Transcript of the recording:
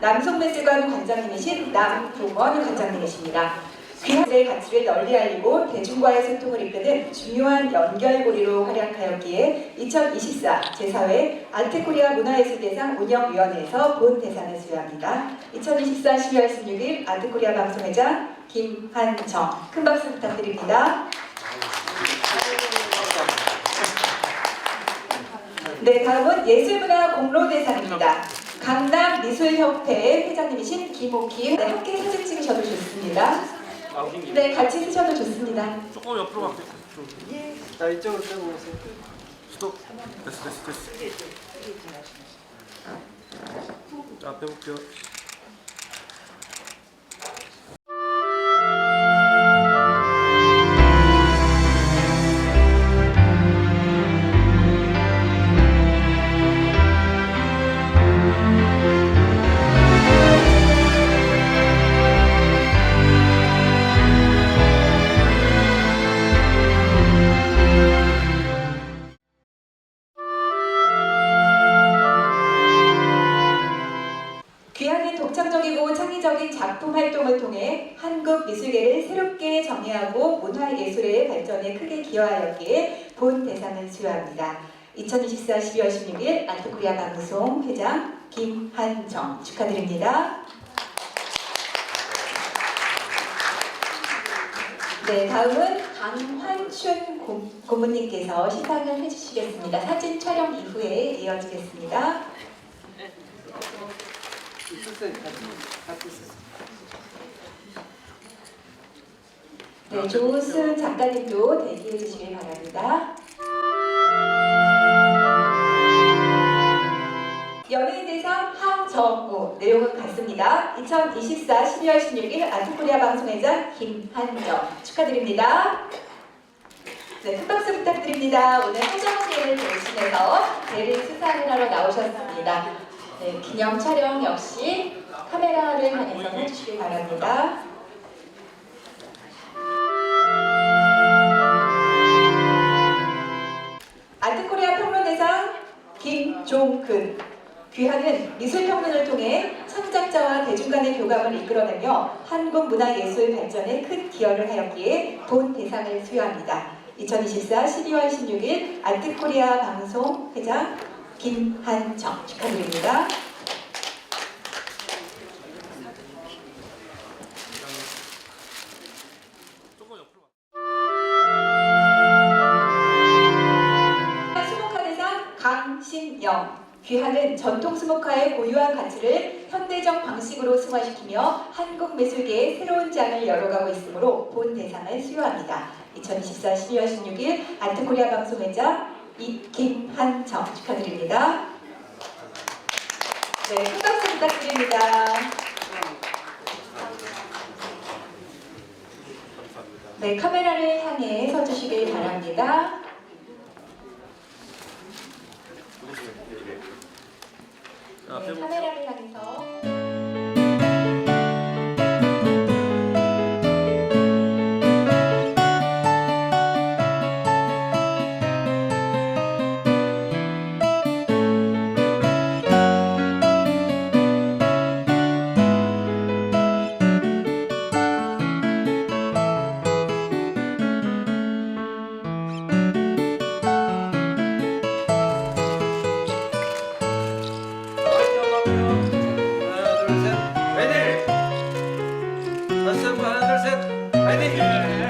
남성매체관 관장님이신 남종원 관장님이십니다. 귀의 가치를 널리 알리고 대중과의 소통을 이끄는 중요한 연결고리로 활약하였기에 2024 제4회 아트코리아 문화예술대상 운영위원회에서 본 대상을 수여합니다. 2024 12월 16일 아트코리아 방송회장 김한정 큰 박수 부탁드립니다. 네, 다음은 예술문화 공로대상입니다. 강남 미술협회 회장님이신 김옥희 네, 함께 사진 찍으셔도 좋습니다. 네, 같이 쓰셔도 좋습니다. 조금 옆으로 갈게요. 자 이쪽으로 빼고 오세요. 스톱. 됐어, 됐어, 됐어. 자, 빼볼게요. 창의적인 작품 활동을 통해 한국 미술계를 새롭게 정의하고 문화예술의 발전에 크게 기여하였기에 본 대상을 수여합니다. 2024 12월 16일 아트코리아 방송 회장 김한정 축하드립니다. 네, 다음은 강환춘 고- 고문님께서 시상을 해주시겠습니다. 사진 촬영 이후에 이어지겠습니다. 쓰세요. 같이 같이 쓰세요. 네, 조은 작가님도 대기해 주시길 바랍니다. 연예인 대상 하정우 내용은 같습니다. 2024 12월 16일 아트코리아 방송회장 김한정 축하드립니다. 네, 큰 박수 부탁드립니다. 오늘 하정우를 대신해서 대리 수상을 하러 나오셨습니다. 네, 기념 촬영 역시 카메라를 향해서 해주시길 바랍니다. 아트코리아 평론대상 김종근 귀하는 미술평론을 통해 창작자와 대중 간의 교감을 이끌어내며 한국 문화예술 발전에 큰 기여를 하였기에 본 대상을 수여합니다. 2024 12월 16일 아트코리아 방송 회장 김한정 축하드립니다. 조금 옆으로 가. 스모카 대상 강신영 귀하는 전통 스모카의 고유한 가치를 현대적 방식으로 승화시키며 한국 미술계에 새로운 장을 열어가고 있으므로 본 대상을 수여합니다. 2024 12월 16일 아트코리아 방송회장 이김한정 축하드립니다. 네, 큰 박수 부탁드립니다. 네, 카메라를 향해 서주시길 바랍니다. 자, 네. 카메라를 향해서 둘 셋. 화이